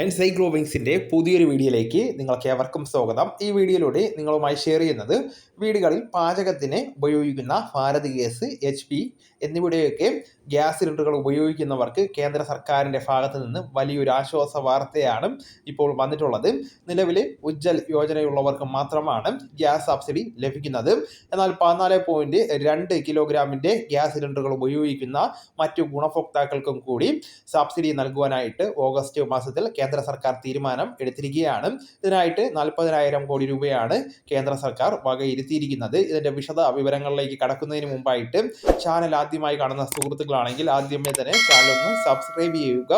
എൻസൈക്ലോവിങ്സിന്റെ പുതിയൊരു വീഡിയോയിലേക്ക് നിങ്ങൾക്ക് ഏവർക്കും സ്വാഗതം. ഈ വീഡിയോയിലൂടെ നിങ്ങളുമായി ഷെയർ ചെയ്യുന്നത് വീടുകളിൽ പാചകത്തിന് ഉപയോഗിക്കുന്ന ഭാരത് ഗ്യാസ് എച്ച് പി എന്നിവയുടെയൊക്കെ ഗ്യാസ് സിലിണ്ടറുകൾ ഉപയോഗിക്കുന്നവർക്ക് കേന്ദ്ര സർക്കാരിന്റെ ഭാഗത്ത് നിന്ന് വലിയൊരു ആശ്വാസ വാർത്തയാണ് ഇപ്പോൾ വന്നിട്ടുള്ളത്. നിലവിൽ ഉജ്ജൽ യോജനയുള്ളവർക്ക് മാത്രമാണ് ഗ്യാസ് സബ്സിഡി ലഭിക്കുന്നത്. എന്നാൽ പതിനാല് പോയിന്റ് രണ്ട് കിലോഗ്രാമിന്റെ ഗ്യാസ് സിലിണ്ടറുകൾ ഉപയോഗിക്കുന്ന മറ്റു ഗുണഭോക്താക്കൾക്കും കൂടി സബ്സിഡി നൽകുവാനായിട്ട് ഓഗസ്റ്റ് മാസത്തിൽ കേന്ദ്ര സർക്കാർ തീരുമാനം എടുത്തിരിക്കുകയാണ്. ഇതിനായിട്ട് നാൽപ്പതിനായിരം കോടി രൂപയാണ് കേന്ദ്ര സർക്കാർ വകയിരുത്തിയിരിക്കുന്നത് ഇതിന്റെ വിശദ വിവരങ്ങളിലേക്ക് കടക്കുന്നതിന് മുമ്പായിട്ട് ചാനൽ ആദ്യമായി കാണുന്ന സുഹൃത്തുക്കളാണെങ്കിൽ ആദ്യമേ തന്നെ ചാനൽ ഒന്ന് സബ്സ്ക്രൈബ് ചെയ്യുക.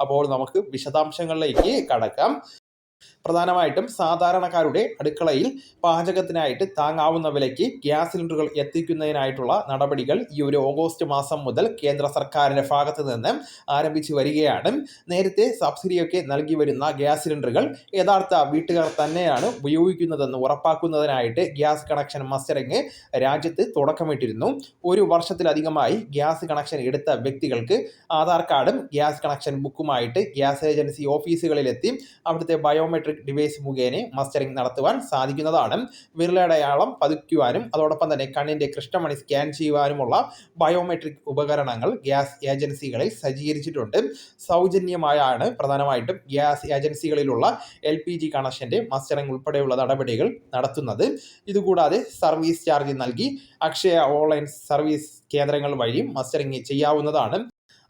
അപ്പോൾ നമുക്ക് വിശദാംശങ്ങളിലേക്ക് കടക്കാം. പ്രധാനമായിട്ടും സാധാരണക്കാരുടെ അടുക്കളയിൽ പാചകത്തിനായിട്ട് താങ്ങാവുന്ന വിലയ്ക്ക് ഗ്യാസ് സിലിണ്ടറുകൾ എത്തിക്കുന്നതിനായിട്ടുള്ള നടപടികൾ ഈ ഒരു ഓഗസ്റ്റ് മാസം മുതൽ കേന്ദ്ര സർക്കാരിന്റെ ഭാഗത്ത് നിന്ന് ആരംഭിച്ചു വരികയാണ്. നേരത്തെ സബ്സിഡിയൊക്കെ നൽകി വരുന്ന ഗ്യാസ് സിലിണ്ടറുകൾ യഥാർത്ഥ വീട്ടുകാർ തന്നെയാണ് ഉപയോഗിക്കുന്നതെന്ന് ഉറപ്പാക്കുന്നതിനായിട്ട് ഗ്യാസ് കണക്ഷൻ മസ്റ്ററിങ് രാജ്യത്ത് തുടക്കമിട്ടിരുന്നു. ഒരു വർഷത്തിലധികമായി ഗ്യാസ് കണക്ഷൻ എടുത്ത വ്യക്തികൾക്ക് ആധാർ കാർഡും ഗ്യാസ് കണക്ഷൻ ബുക്കുമായിട്ട് ഗ്യാസ് ഏജൻസി ഓഫീസുകളിലെത്തി. അവിടുത്തെ ബയോമെട്രിക് ഡിവൈസ് മുഖേന മസ്റ്ററിംഗ് നടത്തുവാൻ സാധിക്കുന്നതാണ്. വിരലടയാളം പതിക്കുവാനും അതോടൊപ്പം തന്നെ കണ്ണിന്റെ കൃഷ്ണമണി സ്കാൻ ചെയ്യുവാനുമുള്ള ബയോമെട്രിക് ഉപകരണങ്ങൾ ഗ്യാസ് ഏജൻസികളിൽ സജ്ജീകരിച്ചിട്ടുണ്ട്. സൗജന്യമായാണ് പ്രധാനമായിട്ടും ഗ്യാസ് ഏജൻസികളിലുള്ള എൽ പി ജി കണക്ഷന്റെ മസ്റ്ററിംഗ് ഉൾപ്പെടെയുള്ള നടപടികൾ നടത്തുന്നത്. ഇതുകൂടാതെ സർവീസ് ചാർജ് നൽകി അക്ഷയ ഓൺലൈൻ സർവീസ് കേന്ദ്രങ്ങൾ വഴിയും മസ്റ്ററിംഗ് ചെയ്യാവുന്നതാണ്.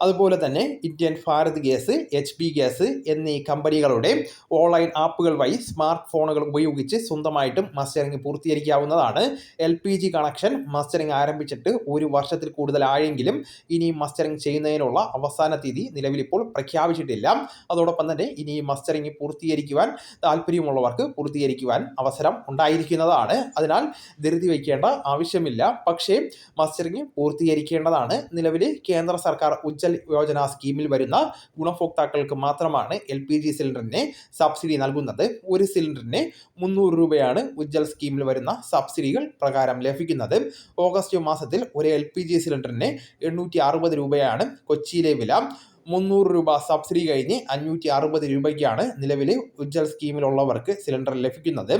അതുപോലെ തന്നെ Indian Bharat gas H P gas എന്നീ കമ്പനികളുടെ ഓൺലൈൻ ആപ്പുകൾ വഴി സ്മാർട്ട് ഫോണുകൾ ഉപയോഗിച്ച് സ്വന്തമായിട്ടും mustering പൂർത്തീകരിക്കാവുന്നതാണ്. L P G connection mustering ആരംഭിച്ചിട്ട് ഒരു വർഷത്തിൽ കൂടുതലായെങ്കിലും ഇനി മസ്റ്ററിംഗ് ചെയ്യുന്നതിനുള്ള അവസാന തീയതി നിലവിലിപ്പോൾ പ്രഖ്യാപിച്ചിട്ടില്ല. അതോടൊപ്പം തന്നെ ഇനി മസ്റ്ററിംഗ് പൂർത്തീകരിക്കുവാൻ താല്പര്യമുള്ളവർക്ക് പൂർത്തീകരിക്കുവാൻ അവസരം ഉണ്ടായിരിക്കുന്നതാണ്. അതിനാൽ ധൃതി വയ്ക്കേണ്ട ആവശ്യമില്ല. പക്ഷേ മസ്റ്ററിംഗ് പൂർത്തീകരിക്കേണ്ടതാണ്. നിലവിൽ കേന്ദ്ര സർക്കാർ ഉജ്ജൽ യോജന സ്കീമിൽ വരുന്ന ഗുണഭോക്താക്കൾക്ക് മാത്രമാണ് എൽ പി ജി സിലിണ്ടറിന് സബ്സിഡി നൽകുന്നത്. ഒരു സിലിണ്ടറിന് മുന്നൂറ് രൂപയാണ് ഉജ്ജൽ സ്കീമിൽ വരുന്ന സബ്സിഡികൾ പ്രകാരം ലഭിക്കുന്നത്. ഓഗസ്റ്റ് മാസത്തിൽ ഒരു എൽ പി ജി സിലിണ്ടറിന് എണ്ണൂറ്റി അറുപത് രൂപയാണ് കൊച്ചിയിലെ വില. മുന്നൂറ് രൂപ സബ്സിഡി കഴിഞ്ഞ് അഞ്ഞൂറ്റി അറുപത് രൂപയ്ക്കാണ് നിലവിൽ ഉജ്ജൽ സ്കീമിലുള്ളവർക്ക് സിലിണ്ടർ ലഭിക്കുന്നത്.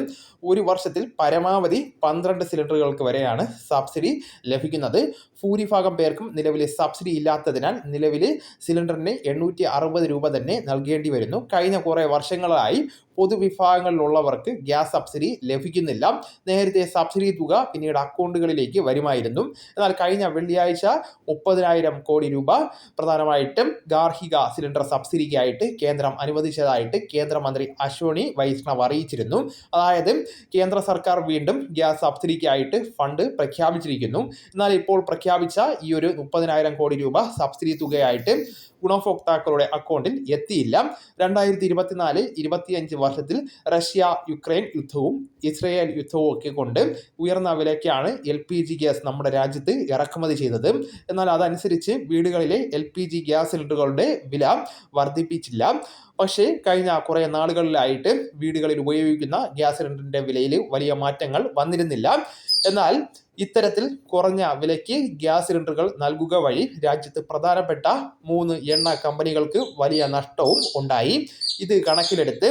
ഒരു വർഷത്തിൽ പരമാവധി പന്ത്രണ്ട് സിലിണ്ടറുകൾക്ക് വരെയാണ് സബ്സിഡി ലഭിക്കുന്നത്. ഭൂരിഭാഗം പേർക്കും നിലവിലെ സബ്സിഡി ഇല്ലാത്തതിനാൽ നിലവിൽ സിലിണ്ടറിന് എണ്ണൂറ്റി അറുപത് രൂപ തന്നെ നൽകേണ്ടി വരുന്നു. കഴിഞ്ഞ കുറേ വർഷങ്ങളായി പൊതുവിഭാഗങ്ങളിലുള്ളവർക്ക് ഗ്യാസ് സബ്സിഡി ലഭിക്കുന്നില്ല. നേരത്തെ സബ്സിഡി തുക പിന്നീട് അക്കൗണ്ടുകളിലേക്ക് വരുമായിരുന്നു. എന്നാൽ കഴിഞ്ഞ വെള്ളിയാഴ്ച മുപ്പതിനായിരം കോടി രൂപ പ്രധാനമായിട്ടും ഗാർഹിക സിലിണ്ടർ സബ്സിഡിക്കായിട്ട് കേന്ദ്രം അനുവദിച്ചതായിട്ട് കേന്ദ്രമന്ത്രി അശ്വനി വൈഷ്ണവ് അറിയിച്ചിരുന്നു. അതായത് കേന്ദ്ര സർക്കാർ വീണ്ടും ഗ്യാസ് സബ്സിഡിക്കായിട്ട് ഫണ്ട് പ്രഖ്യാപിച്ചിരിക്കുന്നു. എന്നാൽ ഇപ്പോൾ പ്രഖ്യാപിച്ച ഈ ഒരു മുപ്പതിനായിരം കോടി രൂപ സബ്സിഡി തുകയായിട്ട് ഗുണഭോക്താക്കളുടെ അക്കൗണ്ടിൽ എത്തിയില്ല. രണ്ടായിരത്തി ഇരുപത്തിനാല് ഇരുപത്തിയഞ്ച് വർഷത്തിൽ റഷ്യ യുക്രൈൻ യുദ്ധവും ഇസ്രയേൽ യുദ്ധവും ഒക്കെ കൊണ്ട് ഉയർന്ന വിലയ്ക്കാണ് എൽ പി ജി ഗ്യാസ് നമ്മുടെ രാജ്യത്ത് ഇറക്കുമതി ചെയ്തത്. എന്നാൽ അതനുസരിച്ച് വീടുകളിലെ എൽ പി ജി ഗ്യാസ് സിലിണ്ടറുകളുടെ വില വർദ്ധിപ്പിച്ചില്ല. പക്ഷേ കഴിഞ്ഞ കുറേ നാളുകളിലായിട്ട് വീടുകളിൽ ഉപയോഗിക്കുന്ന ഗ്യാസ് സിലിണ്ടറിന്റെ വിലയിൽ വലിയ മാറ്റങ്ങൾ വന്നിരുന്നില്ല. എന്നാൽ ഇത്തരത്തിൽ കുറഞ്ഞ വിലയ്ക്ക് ഗ്യാസ് സിലിണ്ടറുകൾ നൽകുക വഴി രാജ്യത്ത് പ്രധാനപ്പെട്ട മൂന്ന് എണ്ണ കമ്പനികൾക്ക് വലിയ നഷ്ടവും ഉണ്ടായി. ഇത് കണക്കിലെടുത്ത്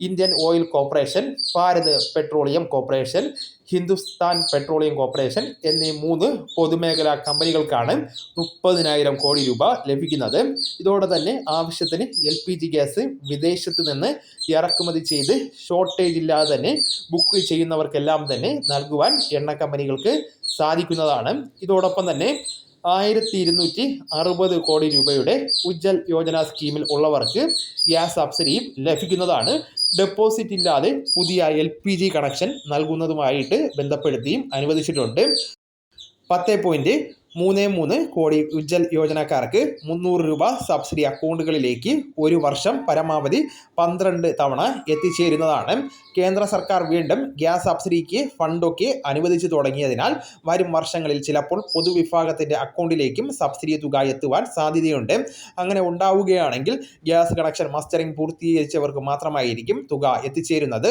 Indian oil corporation Bharat petroleum corporation Hindustan petroleum corporation എന്നീ മൂന്ന് പൊതുമേഖലാ കമ്പനികൾക്കാണ് മുപ്പതിനായിരം കോടി രൂപ ലഭിക്കുന്നത്. ഇതോടെ തന്നെ ആവശ്യത്തിന് എൽ പി ജി ഗ്യാസ് വിദേശത്ത് നിന്ന് ഇറക്കുമതി ചെയ്ത് ഷോർട്ടേജ് ഇല്ലാതെ തന്നെ ബുക്ക് ചെയ്യുന്നവർക്കെല്ലാം തന്നെ നൽകുവാൻ എണ്ണ കമ്പനികൾക്ക് സാധിക്കുന്നതാണ്. ഇതോടൊപ്പം തന്നെ ആയിരത്തി ഇരുന്നൂറ്റി അറുപത് കോടി രൂപയുടെ ഉജ്ജൽ യോജന സ്കീമിൽ ഉള്ളവർക്ക് ഗ്യാസ് സബ്സിഡിയും ലഭിക്കുന്നതാണ്. ഡെപ്പോസിറ്റ് ഇല്ലാതെ പുതിയ എൽ പി ജി കണക്ഷൻ നൽകുന്നതുമായിട്ട് ബന്ധപ്പെടുത്തിയും അനുവദിച്ചിട്ടുണ്ട്. പത്ത് പോയിന്റ് മൂന്ന് മൂന്ന് കോടി ഉജ്ജൽ യോജനക്കാർക്ക് മുന്നൂറ് രൂപ സബ്സിഡി അക്കൗണ്ടുകളിലേക്ക് ഒരു വർഷം പരമാവധി പന്ത്രണ്ട് തവണ എത്തിച്ചേരുന്നതാണ്. കേന്ദ്ര സർക്കാർ വീണ്ടും ഗ്യാസ് സബ്സിഡിക്ക് ഫണ്ടൊക്കെ അനുവദിച്ചു തുടങ്ങിയതിനാൽ വരും വർഷങ്ങളിൽ ചിലപ്പോൾ പൊതുവിഭാഗത്തിന്റെ അക്കൗണ്ടിലേക്കും സബ്സിഡി തുക എത്തുവാൻ സാധ്യതയുണ്ട്. അങ്ങനെ ഉണ്ടാവുകയാണെങ്കിൽ ഗ്യാസ് കണക്ഷൻ മസ്റ്ററിംഗ് പൂർത്തീകരിച്ചവർക്ക് മാത്രമായിരിക്കും തുക എത്തിച്ചേരുന്നത്.